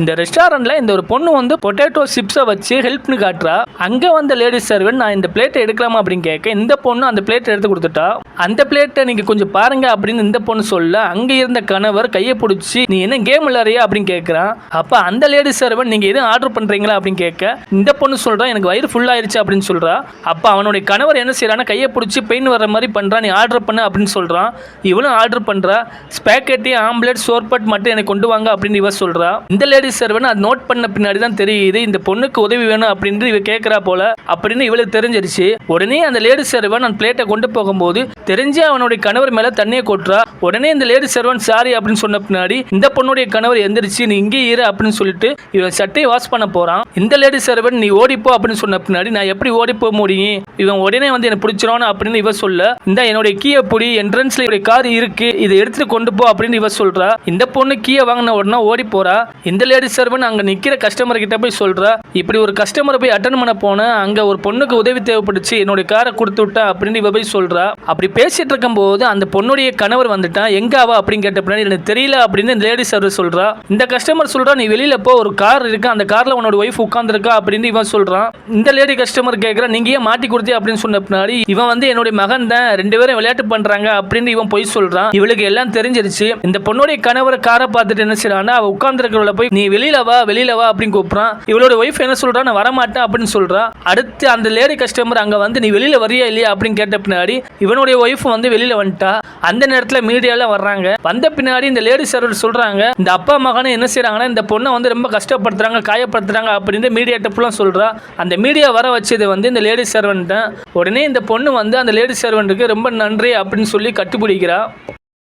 இந்த ரெஸ்டாரண்ட்ல இந்த ஒரு பொண்ணு வந்து பொட்டேட்டோ சிப்ஸை வச்சு ஹெல்ப்னு காட்டுறா. அங்க வந்த லேடிஸ் சர்வன் நான் இந்த பிளேட்டை எடுக்கலாமா? அப்படின்னு கேட்க இந்த பொண்ணு அந்த பிளேட்டை எடுத்து கொடுத்துட்டா? அந்த பிளேட்டை நீங்க கொஞ்சம் பாருங்க அப்படின்னு இந்த பொண்ணு சொல்ல அங்க இருந்த கணவர் கையை பிடிச்சி நீ என்ன கேம் விளையாடுறியா? அப்படின்னு கேட்கறான் அப்ப அந்த லேடிஸ் சர்வன் நீங்க எதுவும் ஆர்டர் பண்றீங்களா? அப்படின்னு கேட்க இந்த பொண்ணு சொல்றா எனக்கு வயிறு ஃபுல் ஆயிருச்சு அப்படின்னு சொல்றா. அப்ப அவனுடைய கணவர் என்ன செய்யறான்னா கையை பிடிச்சி பெயின் வர மாதிரி பண்றான் நீ ஆர்டர் பண்ண அப்படின்னு சொல்றான் இவனும் ஆர்டர் பண்றா. ஸ்பேக்கெட்டி ஆம்லெட் சோர்பட் மட்டும் எனக்கு கொண்டு வாங்க அப்படின்னு இவ சொல்றா. இந்த லேடிஸ் சர்வன் அது நோட் பண்ண பின்னாடி தான் தெரியுது இந்த பொண்ணுக்கு உதவி வேணும் அப்படின்னு இவ கேட்கறா போல. அப்படின்னு இவளுக்கு தெரிஞ்சிருச்சு. உடனே அந்த லேடி சர்வன் அந்த பிளேட்டை கொண்டு போகும்போது தெரிஞ்சு அவனுடைய கணவர் மேல தண்ணியை கொட்டுறா. உடனே இந்த லேடி சர்வன் சாரி அப்படின்னு சொன்ன பின்னாடி இந்த பொண்ணுடைய கணவர் எந்திரிச்சு நீ இங்கே இரு அப்படின்னு சொல்லிட்டு இவன் சட்டையை வாஷ் பண்ண போறான். இந்த லேடி சர்வன் நீ ஓடிப்போ அப்படின்னு சொன்ன பின்னாடி நான் எப்படி ஓடி போக முடியும்? இவன் உடனே வந்து எனக்கு பிடிச்சிரும் அப்படின்னு இவ சொல்ல இந்த என்னுடைய கீயை புடி என்ட்ரன்ஸ்ல என்னுடைய கார் இருக்கு இதை எடுத்துட்டு கொண்டு போ அப்படின்னு இவ சொல்றா. இந்த பொண்ணு கீயை வாங்கின உடனே ஓடி போறா. இந்த லேடிஸ் சர்வன் அங்கே நிற்கிற கஸ்டமர் கிட்ட போய் சொல்கிறா இப்படி ஒரு கஸ்டமரை போய் அட்டன் பண்ண போனேன் அங்கே ஒரு பொண்ணுக்கு உதவி தேவைப்பட்டுச்சு என்னுடைய காரை கொடுத்து விட்டா அப்படின்னு இவ போய் சொல்கிறா அப்படி பேசிகிட்டு இருக்கும்போது அந்த பொண்ணுடைய கணவர் வந்துட்டான் எங்காவா அப்படின்னு கேட்ட பின்னாடி எனக்கு தெரியல அப்படின்னு இந்த லேடி சர்வர் சொல்கிறா இந்த கஸ்டமர் சொல்கிறா நீ வெளியில போ ஒரு கார் இருக்கு அந்த காரில் உன்னோட ஒய்ஃப் உட்காந்துருக்கா அப்படின்னு இவன் சொல்றான் இந்த லேடி கஸ்டமர் கேட்குறா நீங்க ஏன் மாட்டி கொடுத்தே? அப்படின்னு சொன்ன பின்னாடி இவன் வந்து என்னுடைய மகன் தான் ரெண்டு பேரும் விளையாட்டு பண்ணுறாங்க அப்படின்னு இவன் போய் சொல்கிறான் இவளுக்கு எல்லாம் தெரிஞ்சிருச்சு. இந்த பொண்ணுடைய கணவர் காரை பார்த்துட்டு என்ன செய்யறான்னா அவள் உட்கார்ந்துருக்கிறவள போய் நீ நீ வெளியில வா வெளியில வா அப்படின்னு கூப்பிடுறான் இவளோட ஒய்ஃப் என்ன சொல்றா? நான் வரமாட்டேன் அப்படின்னு சொல்றா. அடுத்து அந்த லேடி கஸ்டமர் அங்க வந்து நீ வெளியில வரியா இல்லையா? அப்படின்னு கேட்ட பின்னாடி இவனுடைய ஒய்ஃப் வந்து வெளியில வந்துட்டா. அந்த நேரத்துல மீடியால வர்றாங்க. வந்த பின்னாடி இந்த லேடி சர்வர் சொல்றாங்க இந்த அப்பா மகனை என்ன செய்யறாங்கன்னா இந்த பொண்ணை வந்து ரொம்ப கஷ்டப்படுத்துறாங்க காயப்படுத்துறாங்க அப்படின்னு மீடியா டப்புலாம் சொல்றா. அந்த மீடியா வர வச்சது வந்து இந்த லேடி சர்வன்ட் உடனே இந்த பொண்ணு வந்து அந்த லேடி சர்வெண்ட்டுக்கு ரொம்ப நன்றி அப்படின்னு சொல்லி கட்டுப்பிடிக்கிறா.